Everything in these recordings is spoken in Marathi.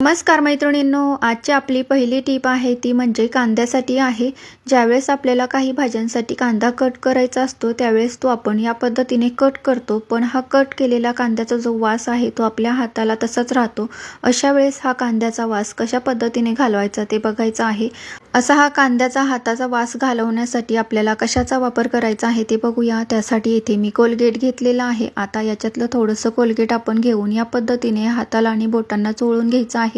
नमस्कार मैत्रिणींनो आजची आपली पहिली टीप आहे ती म्हणजे कांद्यासाठी आहे. ज्यावेळेस आपल्याला काही भाज्यांसाठी कांदा कट करायचा असतो त्यावेळेस तो आपण या पद्धतीने कट करतो. पण हा कट केलेला कांद्याचा जो वास आहे तो आपल्या हाताला तसाच राहतो. अशा वेळेस हा कांद्याचा वास कशा पद्धतीने घालवायचा ते बघायचं आहे. असा हा कांद्याचा हाताचा वास घालवण्यासाठी आपल्याला कशाचा वापर करायचा आहे ते बघूया. त्यासाठी इथे मी कोलगेट घेतलेला आहे. आता याच्यातलं थोडंसं कोलगेट आपण घेऊन या पद्धतीने हाताला आणि बोटांना चोळून घ्यायचं आहे.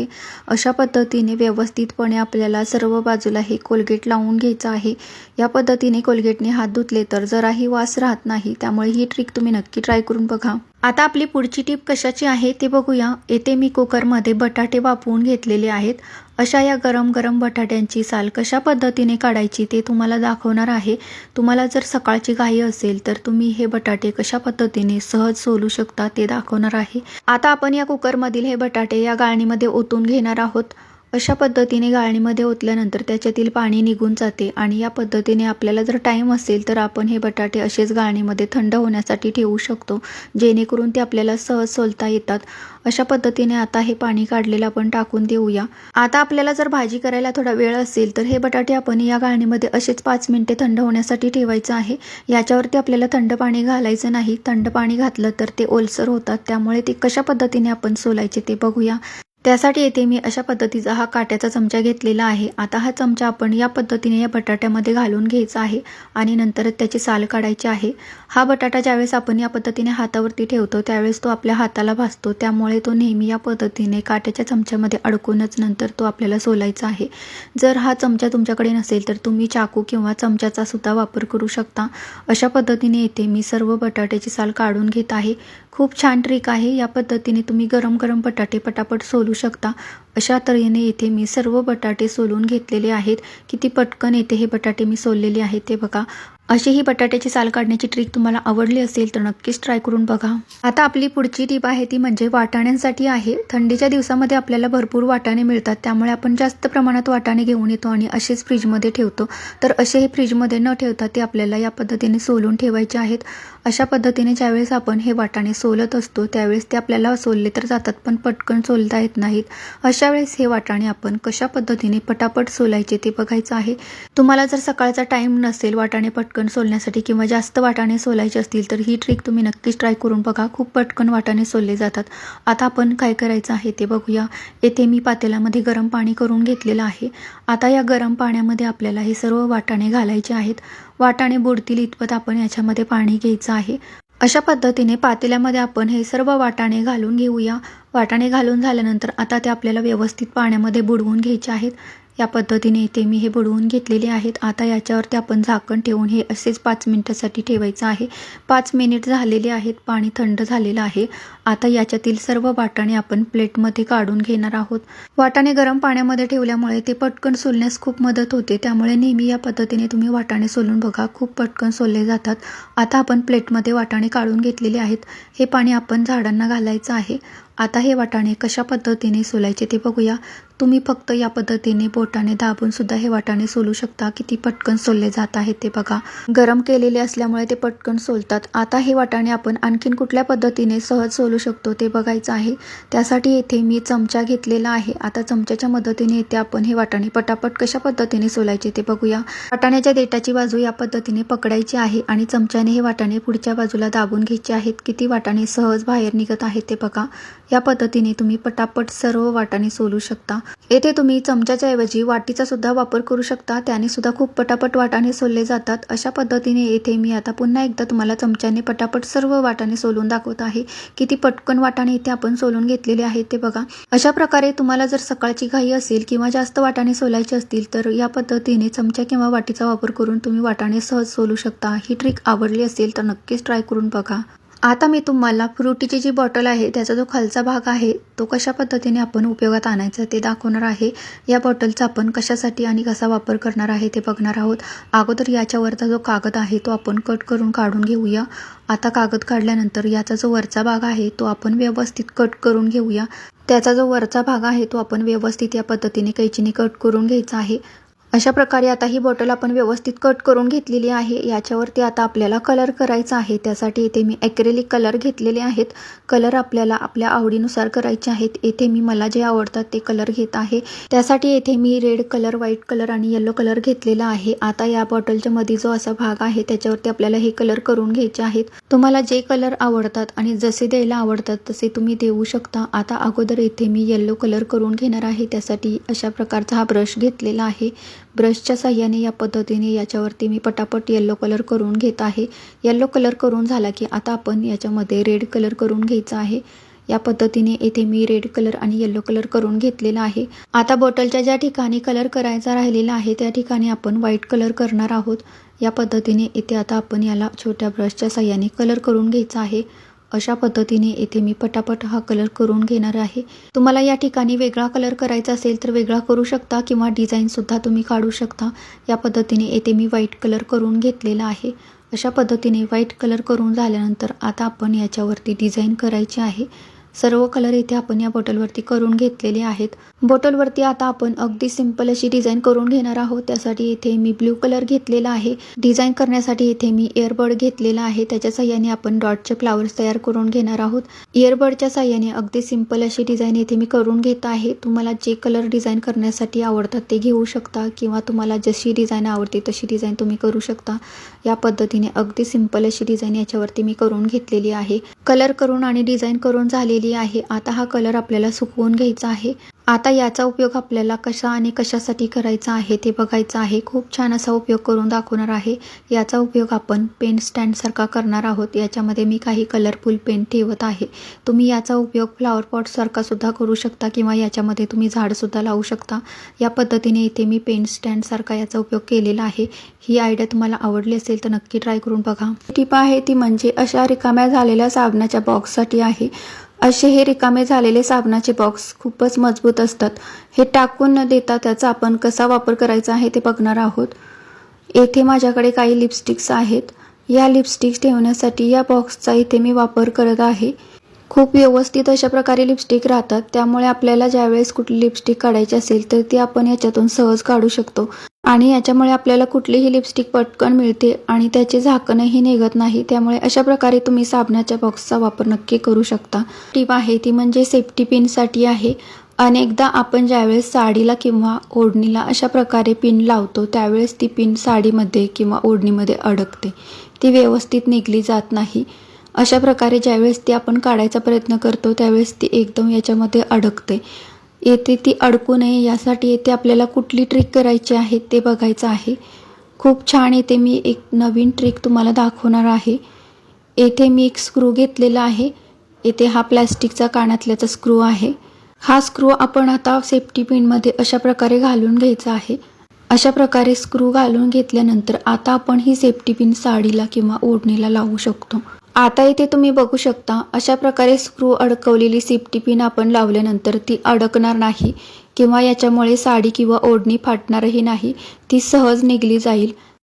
अशा पद्धतीने व्यवस्थितपणे आपल्याला सर्व बाजूला हे कोलगेट लावून घ्यायचं आहे. या पद्धतीने कोलगेटने हात धुतले तर जराही वास राहत नाही. त्यामुळे ही ट्रिक तुम्ही नक्की ट्राय करून बघा. आता आपली पुढची टीप कशाची आहे ते बघूया. येथे मी कुकरमध्ये बटाटे वापरून घेतलेले आहेत. अशा या गरम गरम बटाट्यांची साल कशा पद्धतीने काढायची ते तुम्हाला दाखवणार आहे. तुम्हाला जर सकाळची घाई असेल तर तुम्ही हे बटाटे कशा पद्धतीने सहज सोलू शकता ते दाखवणार आहे. आता आपण या कुकरमधील हे बटाटे या गाळणीमध्ये ओतून घेणार आहोत. अशा पद्धतीने गाळणीमध्ये ओतल्यानंतर त्याच्यातील पाणी निघून जाते आणि या पद्धतीने आपल्याला जर टाईम असेल तर आपण हे बटाटे असेच गाळणीमध्ये थंड होण्यासाठी ठेवू शकतो जेणेकरून ते आपल्याला सहज सोलता येतात. अशा पद्धतीने आता हे पाणी काढलेलं आपण टाकून देऊया. आता आपल्याला जर भाजी करायला थोडा वेळ असेल तर हे बटाटे आपण या गाळणीमध्ये असेच पाच मिनिटे थंड होण्यासाठी ठेवायचं आहे. याच्यावरती आपल्याला थंड पाणी घालायचं नाही. थंड पाणी घातलं तर ते ओलसर होतात. त्यामुळे ते कशा पद्धतीने आपण सोलायचे ते बघूया. त्यासाठी येथे मी अशा पद्धतीचा हा काट्याचा चमचा घेतलेला आहे. आता हा चमचा आपण या पद्धतीने या बटाट्यामध्ये घालून घ्यायचा आहे आणि नंतर त्याची साल काढायची आहे. हा बटाटा ज्यावेळेस आपण या पद्धतीने हातावरती ठेवतो त्यावेळेस तो आपल्या हाताला भासतो. त्यामुळे तो नेहमी या पद्धतीने काट्याच्या चमच्यामध्ये अडकूनच नंतर तो आपल्याला सोलायचा आहे. जर हा चमचा तुमच्याकडे नसेल तर तुम्ही चाकू किंवा चमच्याचा सुद्धा वापर करू शकता. अशा पद्धतीने येथे मी सर्व बटाट्याची साल काढून घेत आहे. खूप छान ट्रिक आहे. या पद्धतीने तुम्ही गरम गरम बटाटे पटापट सोलू शकता. अशा तऱ्हेने येथे मी सर्व बटाटे सोलून घेतलेले आहेत. किती पटकन येथे हे बटाटे मी सोललेले आहेत ते बघा. अशी ही बटाट्याची साल काढण्याची ट्रिक तुम्हाला आवडली असेल तर नक्कीच ट्राय करून बघा. आता आपली पुढची टीप आहे ती म्हणजे वाटाण्यांसाठी आहे. थंडीच्या दिवसामध्ये आपल्याला भरपूर वाटाणे मिळतात. त्यामुळे आपण जास्त प्रमाणात वाटाणे घेऊन येतो आणि असेच फ्रीजमध्ये ठेवतो. तर असे हे फ्रीजमध्ये न ठेवता ते आपल्याला या पद्धतीने सोलून ठेवायचे आहेत. अशा पद्धतीने ज्यावेळेस आपण हे वाटाणे सोलत असतो त्यावेळेस ते आपल्याला सोलले तर जातात पण पटकन सोलता येत नाहीत. अशा वेळेस हे वाटाणे आपण कशा पद्धतीने पटापट सोलायचे ते बघायचं आहे. तुम्हाला जर सकाळचा टाईम नसेल वाटाणे पटकन सोलण्यासाठी किंवा जास्त वाटाणे सोलायचे असतील तर ही ट्रिक तुम्ही नक्कीच ट्राय करून बघा. खूप पटकन वाटाणे सोलले जातात. आता आपण काय करायचं आहे ते बघूया. येथे मी पातेल्यामध्ये गरम पाणी करून घेतलेलं आहे. आता या गरम पाण्यामध्ये आपल्याला हे सर्व वाटाणे घालायचे आहेत. वाटाणे बुडतील इतपत आपण याच्यामध्ये पाणी घ्यायचं आहे. अशा पद्धतीने पातेल्यामध्ये आपण हे सर्व वाटाणे घालून घेऊया. वाटाणे घालून झाल्यानंतर आता ते आपल्याला व्यवस्थित पाण्यामध्ये बुडवून घ्यायचे आहेत. या पद्धतीने इथे मी हे बुडवून घेतलेले आहेत. आता याच्यावरती आपण झाकण ठेवून हे असेच पाच मिनिटासाठी ठेवायचं आहे. पाच मिनिट झालेले आहेत. पाणी थंड झालेलं आहे. आता याच्यातील सर्व वाटाणे आपण प्लेटमध्ये काढून घेणार आहोत. वाटाणे गरम पाण्यामध्ये ठेवल्यामुळे ते पटकन सोलण्यास खूप मदत होते. त्यामुळे नेहमी या पद्धतीने तुम्ही वाटाणे सोलून बघा. खूप पटकन सोलले जातात. आता आपण प्लेटमध्ये वाटाणे काढून घेतलेले आहेत. हे पाणी आपण झाडांना घालायचं आहे. आता हे वाटाणे कशा पद्धतीने सोलायचे ते बघूया. तुम्ही फक्त या पद्धतीने बोटाने दाबून सुद्धा हे वाटाणे सोलू शकता. किती पटकन सोलले जात आहेत ते बघा. गरम केलेले असल्यामुळे ते पटकन सोलतात. आता हे वाटाणे आपण आणखीन कुठल्या पद्धतीने सहज सोलू शकतो ते बघायचं आहे. त्यासाठी येथे मी चमचा घेतलेला आहे. आता चमच्याच्या मदतीने येथे आपण हे वाटाणे पटापट कशा पद्धतीने सोलायचे ते बघूया. वाटाण्याच्या देटाची बाजू या पद्धतीने पकडायची आहे आणि चमच्याने हे वाटाणे पुढच्या बाजूला दाबून घ्यायचे आहेत. किती वाटाणे सहज बाहेर निघत आहेत ते बघा. या पद्धतीने तुम्ही पटापट सर्व वाटाने सोलू शकता. येथे तुम्ही चमच्याच्या ऐवजी वाटीचा सुद्धा वापर करू शकता. त्याने सुद्धा खूप पटापट वाटाणे सोलले जातात. अशा पद्धतीने येथे मी आता पुन्हा एकदा तुम्हाला चमच्याने पटापट सर्व वाटाणे सोलून दाखवत आहे. किती पटकन वाटाणे इथे आपण सोलून घेतलेले आहेत ते बघा. अशा प्रकारे तुम्हाला जर सकाळची घाई असेल किंवा जास्त वाटाणे सोलायचे असतील तर या पद्धतीने चमचा किंवा वाटीचा वापर करून तुम्ही वाटाणे सहज सोलू शकता. ही ट्रिक आवडली असेल तर नक्कीच ट्राय करून बघा. आता मी तुम्हाला फ्रुटीची जी बॉटल आहे त्याचा जो खालचा भाग आहे तो कशा पद्धतीने आपण उपयोगात आणायचा ते दाखवणार आहे. या बॉटलचा आपण कशासाठी आणि कसा वापर करणार आहे ते बघणार आहोत. अगोदर याच्यावरचा जो कागद आहे तो आपण कट करून काढून घेऊया. आता कागद काढल्यानंतर याचा जो वरचा भाग आहे तो आपण व्यवस्थित कट करून घेऊया. त्याचा जो वरचा भाग आहे तो आपण व्यवस्थित या पद्धतीने कैचीने कट करून घ्यायचा आहे. अशा प्रकारे आता ही बॉटल आपण व्यवस्थित कट करून घेतलेली आहे. याच्यावरती आता आपल्याला कलर करायचा आहे. त्यासाठी इथे मी ॲक्रेलिक कलर घेतलेले आहेत. कलर आपल्याला आपल्या आवडीनुसार करायचे आहेत. येथे मी मला जे आवडतात ते कलर घेत आहे. त्यासाठी येथे मी रेड कलर व्हाईट कलर आणि येलो कलर घेतलेला आहे. आता या बॉटलच्या मध्ये जो असा भाग आहे त्याच्यावरती आपल्याला हे कलर करून घ्यायचे आहेत. तुम्हाला जे कलर आवडतात आणि जसे द्यायला आवडतात तसे तुम्ही देऊ शकता. आता अगोदर येथे मी येल्लो कलर करून घेणार आहे. त्यासाठी अशा प्रकारचा हा ब्रश घेतलेला आहे. ब्रशच्या साह्याने या पद्धतीने याच्यावरती मी पटापट येल्लो कलर करून घेत आहे. येल्लो कलर करून झाला की आता आपण याच्यामध्ये रेड कलर करून घ्यायचा आहे. या पद्धतीने येथे मी रेड कलर आणि येल्लो कलर करून घेतलेला आहे. आता बॉटलच्या ज्या ठिकाणी कलर करायचा राहिलेला आहे त्या ठिकाणी आपण व्हाईट कलर करणार आहोत. या पद्धतीने इथे आता आपण याला छोट्या ब्रशच्या साह्याने कलर करून घ्यायचा आहे. अशा पद्धतीने येथे मी पटापट हा कलर करून घेणार आहे. तुम्हाला या ठिकाणी वेगळा कलर करायचा असेल तर वेगळा करू शकता किंवा डिझाईनसुद्धा तुम्ही काढू शकता. या पद्धतीने येथे मी व्हाईट कलर करून घेतलेला आहे. अशा पद्धतीने व्हाईट कलर करून झाल्यानंतर आता आपण याच्यावरती डिझाईन करायची आहे. सर्व कलर इथे आपण या बॉटलवरती करून घेतलेले आहेत. बॉटलवरती आता आपण अगदी सिंपल अशी डिझाईन करून घेणार आहोत. त्यासाठी इथे मी ब्ल्यू कलर घेतलेला आहे. डिझाईन करण्यासाठी इथे मी इयरबड घेतलेला आहे. त्याच्या साह्याने आपण डॉटचे फ्लावर्स तयार करून घेणार आहोत. इयरबडच्या साह्याने अगदी सिंपल अशी डिझाईन इथे मी करून घेत आहे. तुम्हाला जे कलर डिझाईन करण्यासाठी आवडतात ते घेऊ शकता किंवा तुम्हाला जशी डिझाईन आवडते तशी डिझाईन तुम्ही करू शकता. या पद्धतीने अगदी सिंपल अशी डिझाईन याच्यावरती मी करून घेतलेली आहे. कलर करून आणि डिझाईन करून झालेली आहे. आता हा कलर आपल्याला सुकवून घ्यायचा आहे. आता याचा उपयोग आपल्याला कशा आणि कशासाठी करायचा आहे ते बघायचं आहे. खूप छान असा उपयोग करून दाखवणार आहे. याचा उपयोग आपण पेन स्टँडसारखा करणार आहोत. याच्यामध्ये मी काही कलरफुल पेन ठेवत आहे. तुम्ही याचा उपयोग फ्लावर पॉटसारखा सुद्धा करू शकता किंवा याच्यामध्ये तुम्ही झाडसुद्धा लावू शकता. या पद्धतीने इथे मी पेन स्टँडसारखा याचा उपयोग केलेला आहे. ही आयडिया तुम्हाला आवडली असेल तर नक्की ट्राय करून बघा. टिप आहे ती म्हणजे अशा रिकाम्या झालेल्या साबणाच्या बॉक्ससाठी आहे. असे हे रिकामे झालेले साबणाचे बॉक्स खूपच मजबूत असतात. हे टाकून न देता त्याचा आपण कसा वापर करायचा आहे ते बघणार आहोत. येथे माझ्याकडे काही लिपस्टिक्स आहेत. या लिपस्टिक्स ठेवण्यासाठी या बॉक्सचा इथे मी वापर करत आहे. खूप व्यवस्थित अशा प्रकारे लिपस्टिक राहतात. त्यामुळे आपल्याला ज्यावेळेस कुठली लिपस्टिक काढायची असेल तर ती आपण याच्यातून सहज काढू शकतो. आणि याच्यामुळे आपल्याला कुठलीही लिपस्टिक पटकन मिळते आणि त्याचे झाकणही निघत नाही. त्यामुळे अशा प्रकारे तुम्ही साबणाच्या बॉक्सचा वापर नक्की करू शकता. टीप आहे ती म्हणजे सेफ्टी पिनसाठी आहे. अनेकदा आपण ज्यावेळेस साडीला किंवा ओढणीला अशा प्रकारे पिन लावतो त्यावेळेस ती पिन साडीमध्ये किंवा ओढणीमध्ये अडकते. ती व्यवस्थित निघली जात नाही. अशा प्रकारे ज्यावेळेस ती आपण काढायचा प्रयत्न करतो त्यावेळेस ती एकदम याच्यामध्ये अडकते. येथे ती अडकू नये यासाठी येथे आपल्याला कुठली ट्रिक करायची आहे ते बघायचं आहे. खूप छान येथे मी एक नवीन ट्रिक तुम्हाला दाखवणार आहे. येथे मी एक स्क्रू घेतलेला आहे. येथे हा प्लॅस्टिकचा कानातल्याचा स्क्रू आहे. हा स्क्रू आपण आता सेफ्टी पिनमध्ये अशा प्रकारे घालून घ्यायचा आहे. अशा प्रकारे स्क्रू घालून घेतल्यानंतर आता आपण ही सेफ्टी पिन साडीला किंवा ओढणीला लावू शकतो. आता इथे तुम्ही बघू शकता अशा प्रकारे स्क्रू अडकवलेली सेफ्टी पिन आपण लावल्यानंतर ती अडकणार नाही किंवा याच्यामुळे साडी किंवा ओढणी फाटणारही नाही ती सहज निघली जाईल.